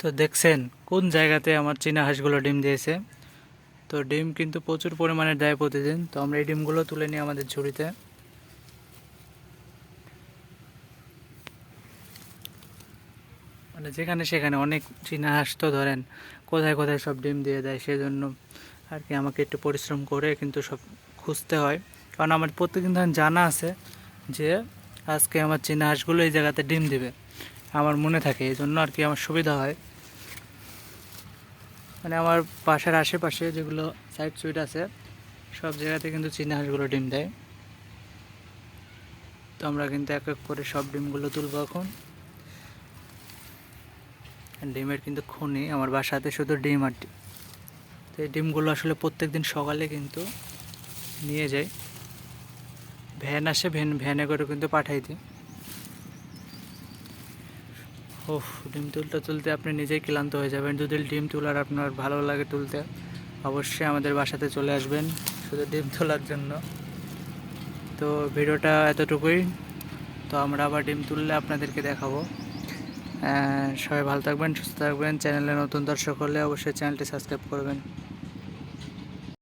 তো দেখছেন কোন জায়গাতে আমার চীনা হাঁসগুলো ডিম দিয়েছে। তো ডিম কিন্তু প্রচুর পরিমাণে দেয় প্রতিদিন। তো আমরা এই ডিমগুলো তুলে নিই আমাদের ঝুড়িতে। মানে যেখানে সেখানে অনেক চীনা হাঁস তো ধরেন কোথায় কোথায় সব ডিম দিয়ে দেয় সেজন্য আর কি আমাকে একটু পরিশ্রম করে কিন্তু সব খুঁজতে হয়। কারণ আমার প্রত্যেকদিন ধরেন জানা আছে যে আজকে আমার চীনা হাঁসগুলো এই জায়গাতে ডিম দিবে। আমার মনে থাকে, এই জন্য আর কি আমার সুবিধা হয়। মানে আমার বাসার আশেপাশে যেগুলো সাইড সুইট আছে, সব জায়গাতে কিন্তু চীনা হাঁসগুলো ডিম দেয়। তো আমরা কিন্তু এক এক করে সব ডিমগুলো তুলব এখন। ডিমের কিন্তু খনি, আমার বাসাতে শুধু ডিম আর ডিম। তো এই ডিমগুলো আসলে প্রত্যেক দিন সকালে কিন্তু নিয়ে যাই। ভ্যান আসে, ভ্যান, ভ্যানে করে কিন্তু পাঠাই দিই। ও ডিম তুলতে তুলতে আপনি নিজেই ক্লান্ত হয়ে যাবেন। যদি ডিম তোলার আপনার ভালো লাগে তুলতে, অবশ্যই আমাদের বাসাতে চলে আসবেন শুধু ডিম তোলার জন্য। তো ভিডিওটা এতটুকুই। তো আমরা আবার ডিম তুললে আপনাদেরকে দেখাবো। সবাই ভালো থাকবেন, সুস্থ থাকবেন। চ্যানেলে নতুন দর্শক হলে অবশ্যই চ্যানেলটি সাবস্ক্রাইব করবেন।